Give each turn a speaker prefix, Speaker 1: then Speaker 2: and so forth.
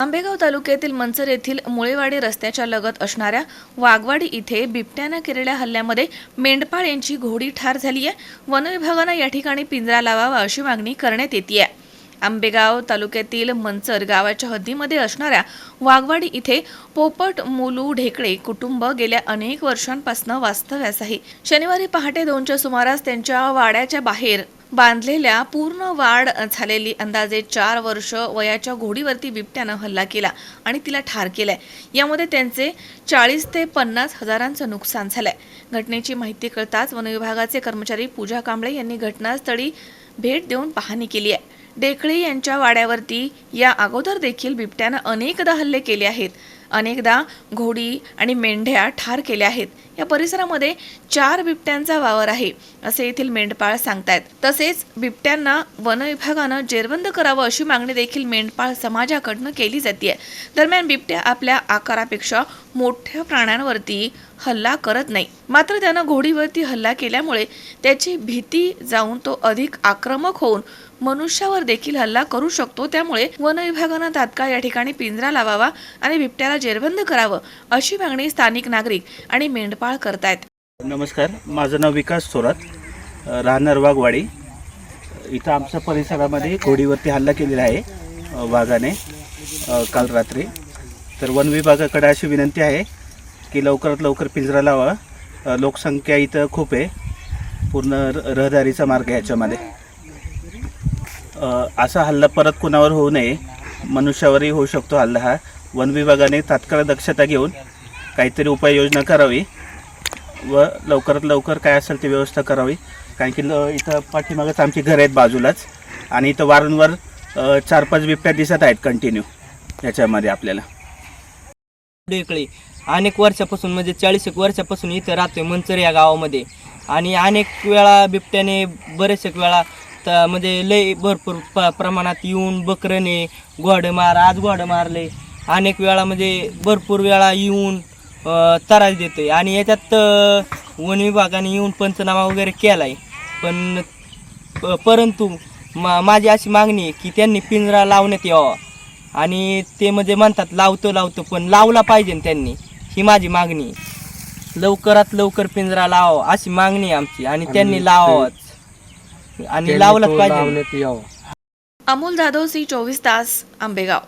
Speaker 1: आंबेगाव तालुक्यातील मंचर येथील मुळेवाडी रस्त्याच्या लगत असणाऱ्या वाघवाडी इथे बिबट्यानं केलेल्या हल्ल्यामध्ये मेंढपाळ यांची घोडी ठार झाली आहे वनविभागानं या ठिकाणी पिंजरा लावावा अशी मागणी करण्यात येते आंबेगाव तालुक्यातील मंचर गावाच्या हद्दीमध्ये असणाऱ्या वाघवाडी इथे पोपट मुलू ढेकळे कुटुंब गेल्या अनेक वर्षांपासून वास्तव्यास आहे. शनिवारी पहाटे दोनच्या सुमारास त्यांच्या वाड्याच्या बाहेर बांधलेल्या पूर्ण वाढ झालेली अंदाजे चार वर्ष वयाच्या घोडीवरती बिबट्यानं हल्ला केला आणि तिला ठार केलाय. यामध्ये त्यांचे चाळीस ते पन्नास हजारांचं नुकसान झालंय. घटनेची माहिती कळताच वनविभागाचे कर्मचारी पूजा कांबळे यांनी घटनास्थळी भेट देऊन पाहणी केली आहे. डेखळे यांच्या वाड्यावरती या अगोदर देखील बिबट्यानं अनेकदा हल्ले केले आहेत. अनेकदा घोडी आणि मेंढ्या ठार केल्या आहेत. या परिसरामध्ये चार बिबट्यांचा वावर आहे असे येथील मेंढपाळ सांगतायत. तसेच बिबट्यांना वन विभागानं जेरबंद करावं अशी मागणी देखील मेंढपाळ समाजाकडनं केली जाते दरम्यान बिबट्या आपल्या आकारापेक्षा मोठ्या प्राण्यांवरती हल्ला करत नाही. मात्र त्यानं घोडीवरती हल्ला केल्यामुळे त्याची भीती जाऊन तो अधिक आक्रमक होऊन मनुष्यावर देखील हल्ला करू शकतो. त्यामुळे वन विभागानं तात्काळ या ठिकाणी पिंजरा लावावा आणि बिबट्याला जेरबंद करावं अशी मागणी स्थानिक नागरिक आणि मेंढपाळ करतायत.
Speaker 2: नमस्कार माझं नाव विकास थोरात राहणार वाघवाडी. इथं आमच्या परिसरामध्ये घोडीवरती हल्ला केलेला आहे वाघाने काल रात्री. तर वन विभागाकडे अशी विनंती आहे की लवकरात लवकर पिंजरा लावा. लोकसंख्या इथं खूप आहे. पूर्ण रहदारीचा मार्ग आहे याच्यामध्ये. असा हल्ला परत कुणावर होऊ नये मनुष्यावरही होऊ शकतो हल्ला हा. वन विभागाने तात्काळ दक्षता घेऊन काहीतरी उपाययोजना करावी व लवकरात लवकर काय असेल ती व्यवस्था करावी. कारण की इथं पाठीमागच आमची घरं आहेत बाजूलाच आणि इथं वारंवार चार पाच बिबट्या दिसत आहेत कंटिन्यू याच्यामध्ये आपल्याला.
Speaker 3: इकडे अनेक वर्षापासून म्हणजे चाळीस एक वर्षापासून इथं राहतोय मंचर या गावामध्ये. आणि अनेक वेळा बिबट्याने बरेचशे वेळा तर म्हणजे लय भरपूर प प्रमाणात येऊन बकरने घोडं मार आज घोडं मारले. अनेक वेळा म्हणजे भरपूर वेळा येऊन अ, त्रास देतोय. आणि याच्यात वन विभागाने येऊन पंचनामा वगैरे केला आहे पण प- परंतु मा माझी अशी मागणी आहे की त्यांनी पिंजरा लावण्यात यावा. आणि ते म्हणजे म्हणतात लावतो लावतो पण लावला पाहिजे ना त्यांनी. ही माझी मागणी आहे. लवकरात लवकर पिंजरा लावावा अशी मागणी आहे आमची. आणि त्यांनी लावावाच. आणि लावलाच पाहिजे.
Speaker 1: अमोल जाधव सी चोवीस तास आंबेगाव.